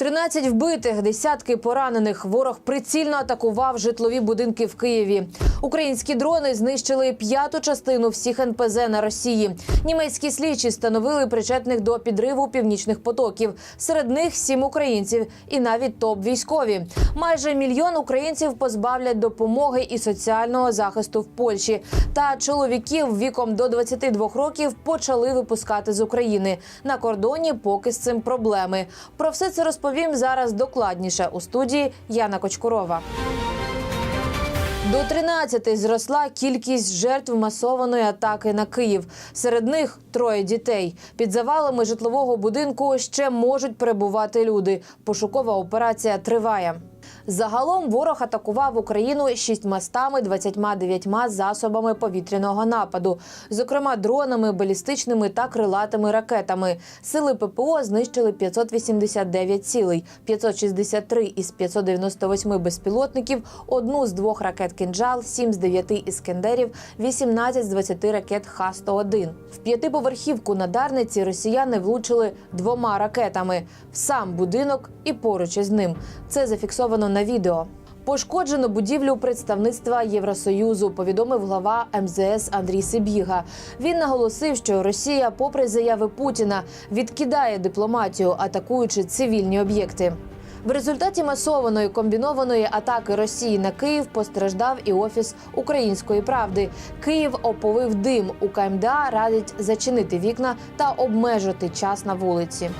13 вбитих, десятки поранених. Ворог прицільно атакував житлові будинки в Києві. Українські дрони знищили п'яту частину всіх НПЗ на Росії. Німецькі слідчі встановили причетних до підриву північних потоків. Серед них сім українців і навіть топ-військові. Майже мільйон українців позбавлять допомоги і соціального захисту в Польщі. Та чоловіків віком до 22 років почали випускати з України. На кордоні поки з цим проблеми. Про все це розповім зараз докладніше у студії Яна Кочкурова. До 13 зросла кількість жертв масованої атаки на Київ. Серед них троє дітей. Під завалами житлового будинку ще можуть перебувати люди. Пошукова операція триває. Загалом ворог атакував Україну 629 засобами повітряного нападу, зокрема дронами, балістичними та крилатими ракетами. Сили ППО знищили 589 цілей, 563 із 598 безпілотників, одну з двох ракет «Кинджал», 7 з 9 іскендерів, 18 з 20 ракет Х-101. В п'ятиповерхівку на Дарниці росіяни влучили двома ракетами в сам будинок і поруч із ним. Це зафіксовано на відео. Пошкоджено будівлю представництва Євросоюзу, повідомив глава МЗС Андрій Сибіга. Він наголосив, що Росія, попри заяви Путіна, відкидає дипломатію, атакуючи цивільні об'єкти. В результаті масованої комбінованої атаки Росії на Київ постраждав і офіс Української правди. Київ оповив дим. У КМДА радять зачинити вікна та обмежити час на вулиці.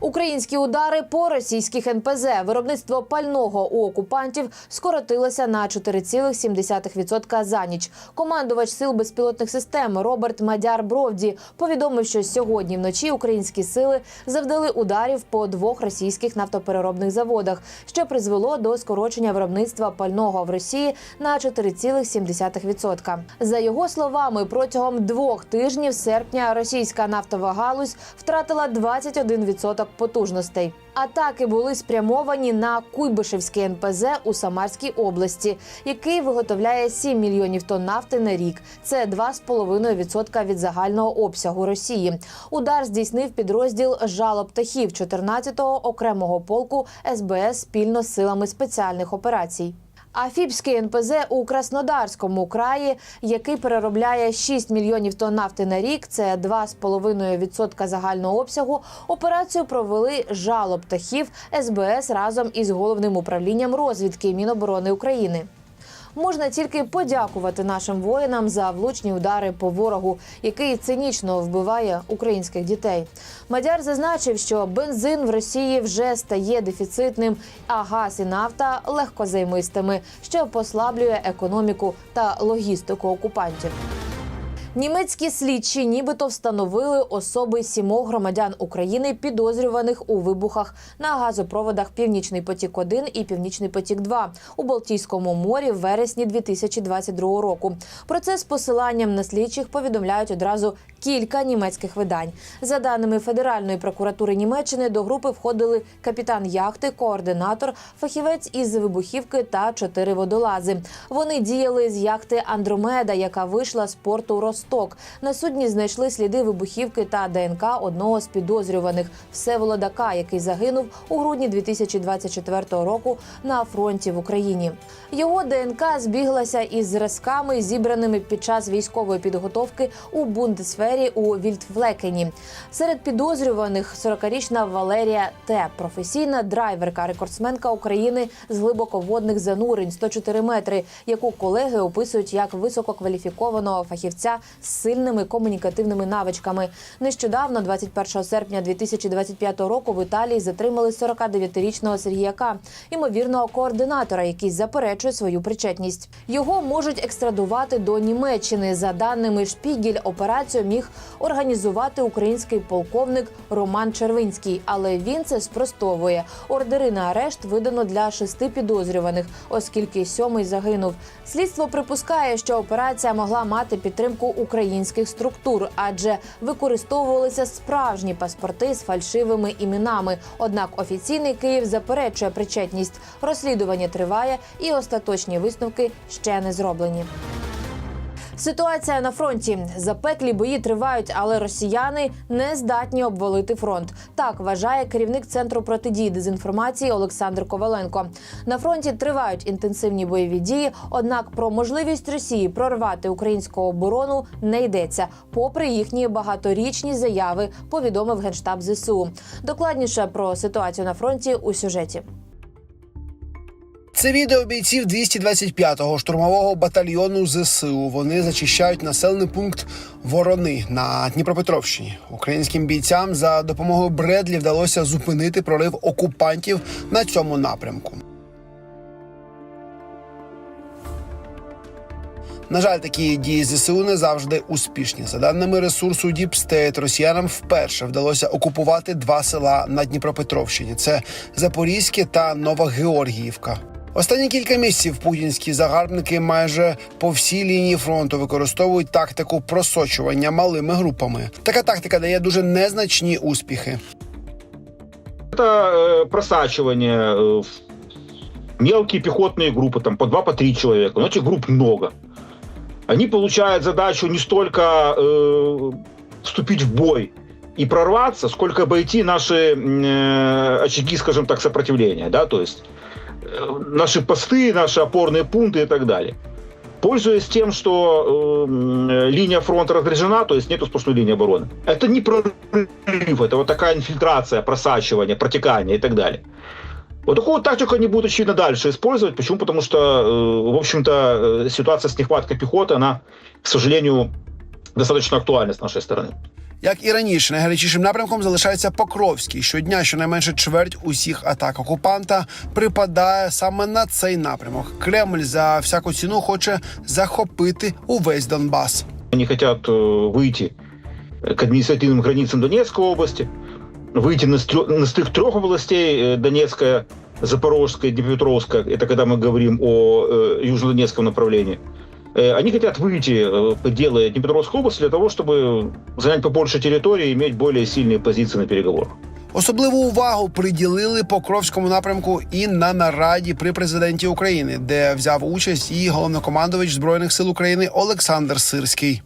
Українські удари по російських НПЗ виробництво пального у окупантів скоротилося на 4,7% за ніч. Командувач сил безпілотних систем Роберт Мадяр Бровді повідомив, що сьогодні вночі українські сили завдали ударів по двох російських нафтопереробних заводах, що призвело до скорочення виробництва пального в Росії на 4,7%. За його словами, протягом двох тижнів серпня російська нафтова галузь втратила 21% потужностей. Атаки були спрямовані на Куйбишевський НПЗ у Самарській області, який виготовляє 7 мільйонів тонн нафти на рік. Це 2,5% від загального обсягу Росії. Удар здійснив підрозділ «Жало птахів 14-го окремого полку СБС спільно з силами спеціальних операцій. Афіпський НПЗ у Краснодарському краї, який переробляє 6 мільйонів тонн нафти на рік, це 2,5% загального обсягу. Операцію провели жало птахів СБС разом із головним управлінням розвідки Міноборони України. Можна тільки подякувати нашим воїнам за влучні удари по ворогу, який цинічно вбиває українських дітей. Мадяр зазначив, що бензин в Росії вже стає дефіцитним, а газ і нафта легкозаймистими, що послаблює економіку та логістику окупантів. Німецькі слідчі нібито встановили особи сімох громадян України, підозрюваних у вибухах на газопроводах Північний потік 1 і Північний потік 2 у Балтійському морі в вересні 2022 року. Про це з посиланням на слідчих повідомляють одразу кілька німецьких видань. За даними Федеральної прокуратури Німеччини, до групи входили капітан яхти, координатор, фахівець із вибухівки та чотири водолази. Вони діяли з яхти Андромеда, яка вийшла з порту Росток. На судні знайшли сліди вибухівки та ДНК одного з підозрюваних Всеволода К, який загинув у грудні 2024 року на фронті в Україні. Його ДНК збіглася із зразками, зібраними під час військової підготовки у Бундесфері у Вільтфлекені. Серед підозрюваних 40-річна Валерія Т, професійна драйверка, рекордсменка України з глибоководних занурень 104 метри, яку колеги описують як висококваліфікованого фахівця з сильними комунікативними навичками. Нещодавно, 21 серпня 2025 року, в Італії затримали 49-річного Сергіяка, ймовірного координатора, який заперечує свою причетність. Його можуть екстрадувати до Німеччини. За даними Шпігіль, операцію міг організувати український полковник Роман Червинський, але він це спростовує. Ордери на арешт видано для шести підозрюваних, оскільки сьомий загинув. Слідство припускає, що операція могла мати підтримку українських структур, адже використовувалися справжні паспорти з фальшивими іменами. Однак офіційний Київ заперечує причетність. Розслідування триває, і остаточні висновки ще не зроблені. Ситуація на фронті запеклі бої тривають, але росіяни не здатні обвалити фронт. Так вважає керівник центру протидії дезінформації Олександр Коваленко. На фронті тривають інтенсивні бойові дії. Однак про можливість Росії прорвати українську оборону не йдеться, попри їхні багаторічні заяви. Повідомив генштаб ЗСУ. Докладніше про ситуацію на фронті у сюжеті. Це відео бійців 225-го штурмового батальйону ЗСУ. Вони зачищають населений пункт Ворони на Дніпропетровщині. Українським бійцям за допомогою Бредлі вдалося зупинити прорив окупантів на цьому напрямку. На жаль, такі дії ЗСУ не завжди успішні. За даними ресурсу Deep росіянам вперше вдалося окупувати два села на Дніпропетровщині: це Запорізьке та Новогеоргіївка. Останні кілька місяців путінські загарбники майже по всій лінії фронту використовують тактику просочування малими групами. Така тактика дає дуже незначні успіхи. Это э, просачивание э, в мелкие пехотные группы, там по два, по три человека. Но этих групп много. Они получают задачу не столько э, вступить в бой и прорваться, сколько обойти наши э, очаги, скажем так, сопротивления, да, то есть э, наши посты, наши опорные пункты и так далее. Пользуясь тем, что э, линия фронта разряжена, то есть нету сплошной линии обороны. Это не прорыв, это вот такая инфильтрация, просачивание, протекание и так далее. Вот такую тактику они будут, очевидно, дальше использовать. Почему? Потому что, э, в общем-то, э, ситуация с нехваткой пехоты, она, к сожалению, достаточно актуальна с нашей стороны. Як і раніше, найгарячішим напрямком залишається Покровський. Щодня щонайменше чверть усіх атак окупанта припадає саме на цей напрямок. Кремль за всяку ціну хоче захопити увесь Донбас. Они хотят э, выйти к административным границам Донецкой области, выйти на, стрё- на стык трех областей э, Донецкая, Запорожская, Днепропетровская. Это когда мы говорим о э, южнодонецком направлении. Э, Они хотят выйти э, в пределы Днепропетровской области для того, чтобы занять побольше территории и иметь более сильные позиции на переговорах. Особливу увагу приділили Покровському напрямку і на нараді при президенті України, де взяв участь і головнокомандувач збройних сил України Олександр Сирський.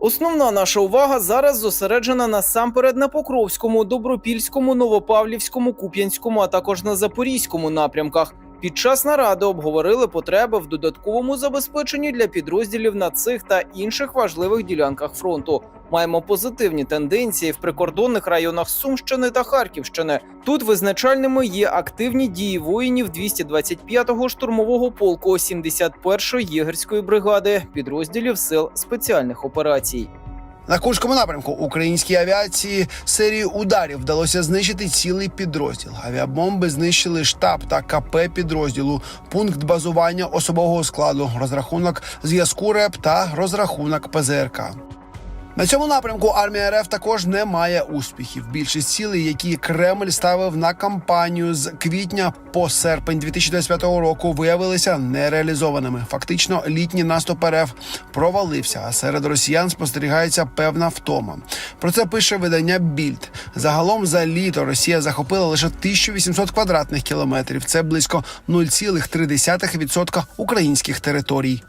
Основна наша увага зараз зосереджена насамперед на Покровському, Добропільському, Новопавлівському, Куп'янському, а також на Запорізькому напрямках. Під час наради обговорили потреби в додатковому забезпеченні для підрозділів на цих та інших важливих ділянках фронту. Маємо позитивні тенденції в прикордонних районах Сумщини та Харківщини. Тут визначальними є активні дії воїнів 225-го штурмового полку 71-ї єгерської бригади, підрозділів сил спеціальних операцій. На Курському напрямку українській авіації серію ударів вдалося знищити цілий підрозділ. Авіабомби знищили штаб та КП підрозділу, пункт базування особового складу, розрахунок зв'язку РЕП та розрахунок ПЗРК. На цьому напрямку армія РФ також не має успіхів. Більшість цілей, які Кремль ставив на кампанію з квітня по серпень 2025 року, виявилися нереалізованими. Фактично, літній наступ РФ провалився, а серед росіян спостерігається певна втома. Про це пише видання Більд. Загалом за літо Росія захопила лише 1800 квадратних кілометрів. Це близько 0,3% українських територій.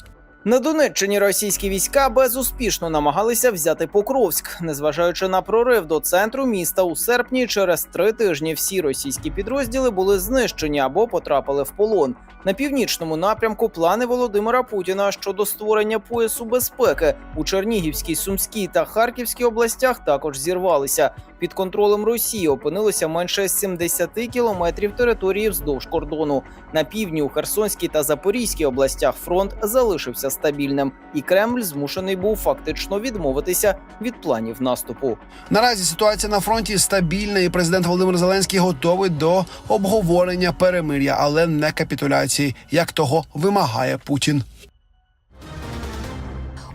На Донеччині російські війська безуспішно намагалися взяти Покровськ, незважаючи на прорив до центру міста у серпні. Через три тижні всі російські підрозділи були знищені або потрапили в полон. На північному напрямку плани Володимира Путіна щодо створення поясу безпеки у Чернігівській, Сумській та Харківській областях також зірвалися. Під контролем Росії опинилося менше 70 кілометрів території вздовж кордону. На півдні у Херсонській та Запорізькій областях фронт залишився стабільним, і Кремль змушений був фактично відмовитися від планів наступу. Наразі ситуація на фронті стабільна, і президент Володимир Зеленський готовий до обговорення перемир'я, але не капітуляції, як того вимагає Путін.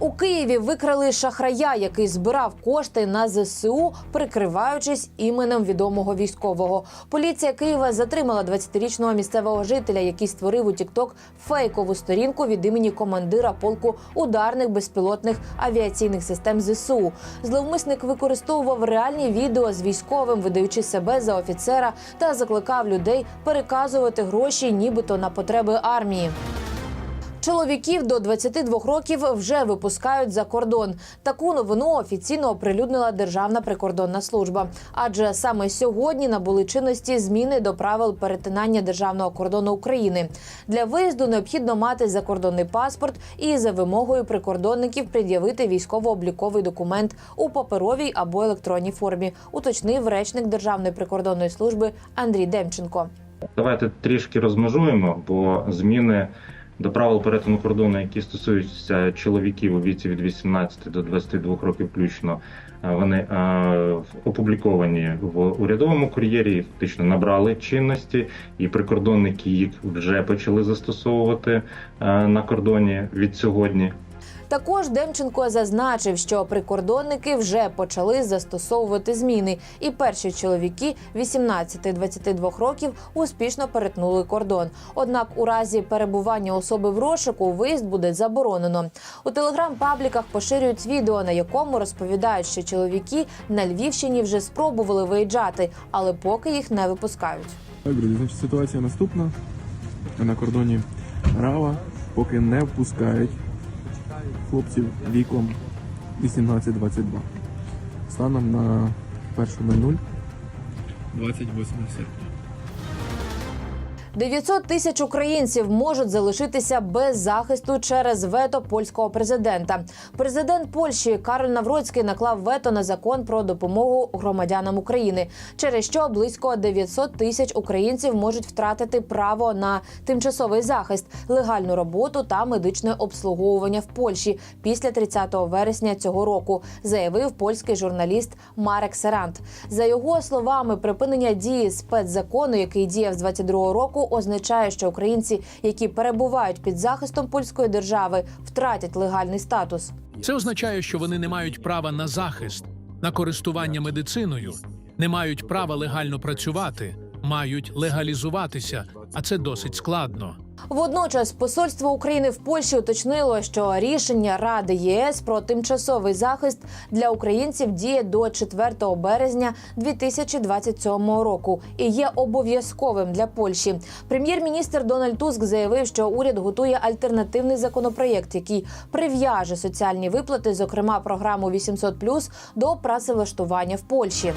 У Києві викрали шахрая, який збирав кошти на ЗСУ, прикриваючись іменем відомого військового. Поліція Києва затримала 20-річного місцевого жителя, який створив у Тікток фейкову сторінку від імені командира полку ударних безпілотних авіаційних систем ЗСУ. Зловмисник використовував реальні відео з військовим, видаючи себе за офіцера, та закликав людей переказувати гроші, нібито на потреби армії. Чоловіків до 22 років вже випускають за кордон. Таку новину офіційно оприлюднила Державна прикордонна служба. Адже саме сьогодні набули чинності зміни до правил перетинання державного кордону України. Для виїзду необхідно мати закордонний паспорт і за вимогою прикордонників пред'явити військово-обліковий документ у паперовій або електронній формі. Уточнив речник Державної прикордонної служби Андрій Демченко. Давайте трішки розмежуємо, бо зміни до правил перетину кордону, які стосуються чоловіків у віці від 18 до 22 років включно, е, вони е, опубліковані в урядовому кур'єрі фактично набрали чинності, і прикордонники їх вже почали застосовувати е, на кордоні від сьогодні. Також Демченко зазначив, що прикордонники вже почали застосовувати зміни, і перші чоловіки 18-22 років успішно перетнули кордон. Однак, у разі перебування особи в розшуку виїзд буде заборонено. У телеграм-пабліках поширюють відео, на якому розповідають, що чоловіки на Львівщині вже спробували виїжджати, але поки їх не випускають. Так, друзі, значить ситуація наступна. На кордоні Рава поки не впускають хлопців віком 18-22. Станом на 1.00 28 серпня. 900 тисяч українців можуть залишитися без захисту через вето польського президента. Президент Польщі Кароль Навроцький наклав вето на закон про допомогу громадянам України, через що близько 900 тисяч українців можуть втратити право на тимчасовий захист, легальну роботу та медичне обслуговування в Польщі після 30 вересня цього року, заявив польський журналіст Марек Серант. За його словами, припинення дії спецзакону, який діяв з 22 року, означає, що українці, які перебувають під захистом польської держави, втратять легальний статус. Це означає, що вони не мають права на захист, на користування медициною, не мають права легально працювати, мають легалізуватися, а це досить складно. Водночас посольство України в Польщі уточнило, що рішення Ради ЄС про тимчасовий захист для українців діє до 4 березня 2027 року і є обов'язковим для Польщі. Прем'єр-міністр Дональд Туск заявив, що уряд готує альтернативний законопроєкт, який прив'яже соціальні виплати, зокрема програму 800+, до працевлаштування в Польщі.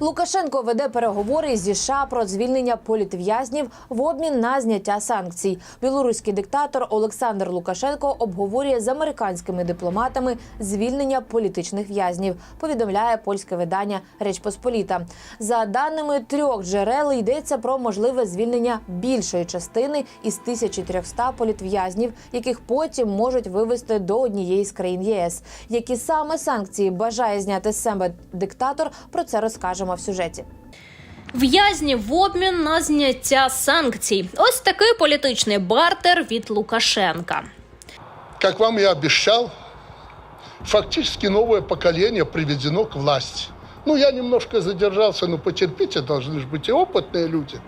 Лукашенко веде переговори зі США про звільнення політв'язнів в обмін на зняття санкцій. Білоруський диктатор Олександр Лукашенко обговорює з американськими дипломатами звільнення політичних в'язнів. Повідомляє польське видання Реч Посполіта. За даними трьох джерел йдеться про можливе звільнення більшої частини із 1300 політв'язнів, яких потім можуть вивезти до однієї з країн ЄС. Які саме санкції бажає зняти себе диктатор? Про це розкажемо в сюжеті. В'язні в обмін на зняття санкцій. Ось такий політичний бартер від Лукашенка. Как вам и обещал, фактически новое поколение приведено к власти. Ну, я немножко задержался, но потерпите, должны же быть и опытные люди.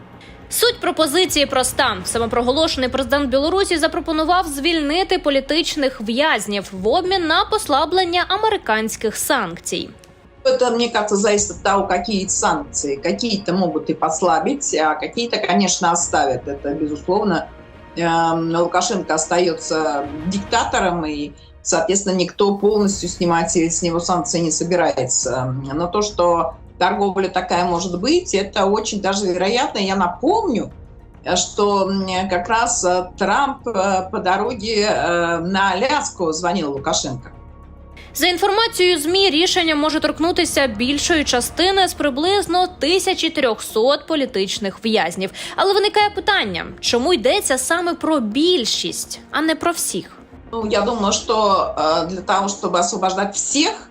Суть пропозиції проста: самопроголошений президент Білорусі запропонував звільнити політичних в'язнів в обмін на послаблення американських санкцій. Это, мне кажется, зависит от того, какие санкции. Какие-то могут и послабить, а какие-то, конечно, оставят. Это, безусловно, эм, Лукашенко остается диктатором, и, соответственно, никто полностью снимать с него санкции не собирается. Но то, что торговля такая может быть, это очень даже вероятно. Я напомню, что как раз э, Трамп э, по дороге э, на Аляску звонил Лукашенко. За інформацією ЗМІ, рішення може торкнутися більшої частини з приблизно 1300 політичних в'язнів. Але виникає питання, чому йдеться саме про більшість, а не про всіх? Ну, я думаю, что э, для того, чтобы освобождать всех,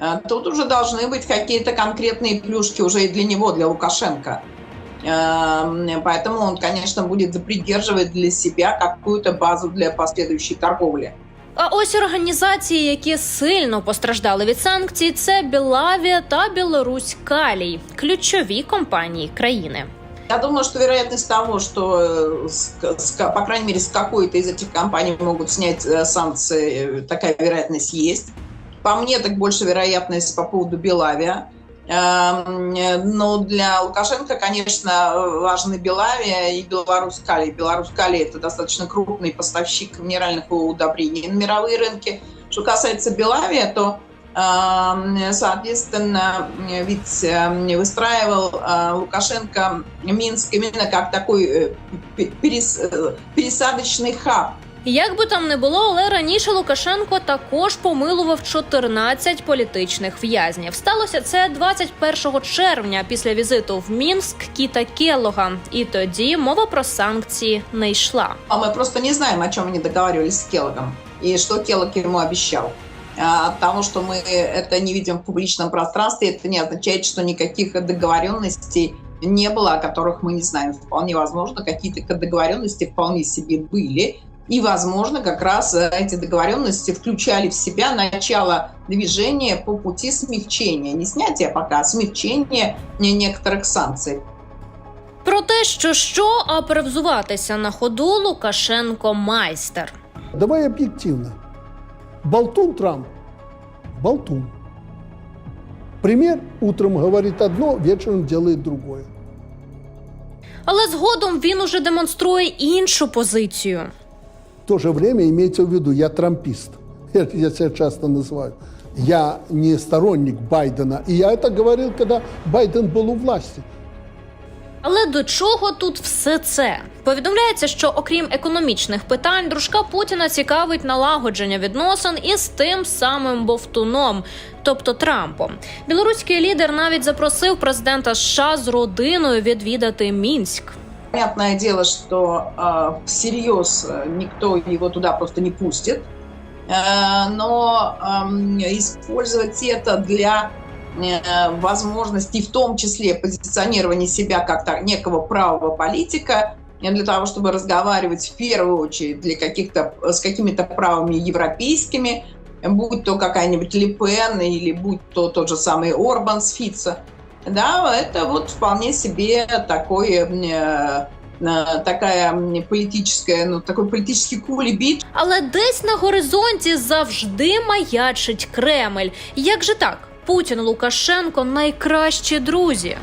э, тут уже должны быть какие-то конкретные плюшки уже и для него, для Лукашенко. Эм, Поэтому он, конечно, будет придерживать для себя какую-то базу для последующей торговли. А ось організації, які сильно постраждали від санкцій, це Білавія та Білорусь Калій, ключові компанії країни. Я думаю, что вероятность того, что, э, с- с- по крайней мере, с какой-то из этих компаний могут снять э, санкции, э, такая вероятность есть. По мне, так больше вероятность по поводу Белавия. Эм, э, Но для Лукашенко, конечно, важны Белавия и Беларусь Калий. Беларусь Калий – это достаточно крупный поставщик минеральных удобрений на мировые рынки. Что касается Белавия, то эм, Соответственно, ведь э, выстраивал э, Лукашенко Минск именно как такой э, пересадочный хаб Як би там не було, але раніше Лукашенко також помилував 14 політичних в'язнів. Сталося це 21 червня після візиту в Мінськ Кіта Келлога. І тоді мова про санкції не йшла. А мы просто не знаем, о чем они договаривались с Келлогом и что Келлог ему обещал. А, От того, что мы это не видим в публичном пространстве, это не означает, что никаких договоренностей не было, о которых мы не знаем. Вполне возможно, какие-то договоренности вполне себе были. И, возможно, как раз э, эти договоренности включали в себя начало движения по пути смягчения. Не снятия пока, а смягчения не- некоторых санкций. Про те, що що, а перевзуватися на ходу Лукашенко майстер. Давай объективно. Болтун Трамп. Болтун. Пример утром говорит одно, вечером делает другое. Але згодом він уже демонструє іншу позицію. В то же время имейте в виду, я трампист. Я, я себя часто называю. Я не сторонник Байдена. И я это говорил, когда Байден был у власти. Але до чого тут все це? Повідомляється, що окрім економічних питань, дружка Путіна цікавить налагодження відносин із тим самим бовтуном, тобто Трампом. Білоруський лідер навіть запросив президента США з родиною відвідати Мінськ. Понятное дело, что э, всерьез э, никто его туда просто не пустит, Э, но эм, использовать это для э, возможности, в том числе позиционирования себя как некого правого политика, э, для того, чтобы разговаривать в первую очередь для каких-то, с какими-то правыми европейскими, будь то какая-нибудь Ле Пен или будь то тот же самый Орбан с Фица, да, это вот вполне себе такое э, э, такая м, политическая, ну, такой политический кулебит, Але десь на горизонті завжди маячить Кремль. Як же так? Путін Лукашенко найкращі друзі.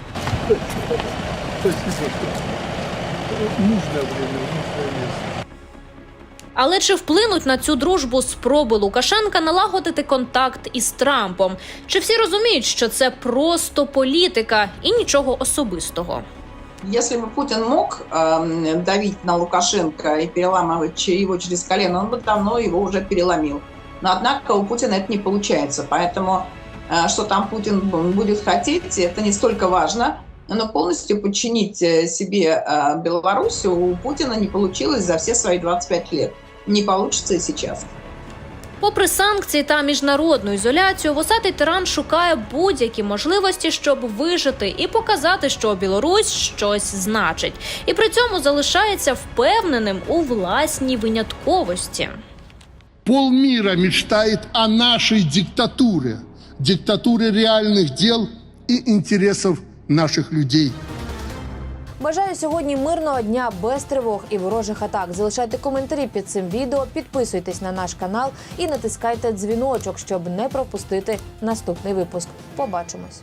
Але чи вплинуть на цю дружбу спроби Лукашенка налагодити контакт із Трампом? Чи всі розуміють, що це просто політика і нічого особистого? Если бы Путин мог эм, давить на Лукашенко и переламывать че- его через колено, он бы давно его уже переломил. Но однако у Путина это не получается. Поэтому э, что там Путин б- будет хотеть, это не столько важно. Но полностью подчинить э, себе э, Беларусь у Путина не получилось за все свои 25 лет. Не получится и сейчас. Попри санкції та міжнародну ізоляцію, вусатий тиран шукає будь-які можливості, щоб вижити і показати, що Білорусь щось значить, і при цьому залишається впевненим у власній винятковості. Полмира мечтает о нашей диктатуре. Диктатуре реальных дел и интересов наших людей. Бажаю сьогодні мирного дня без тривог і ворожих атак. Залишайте коментарі під цим відео, підписуйтесь на наш канал і натискайте дзвіночок, щоб не пропустити наступний випуск. Побачимось.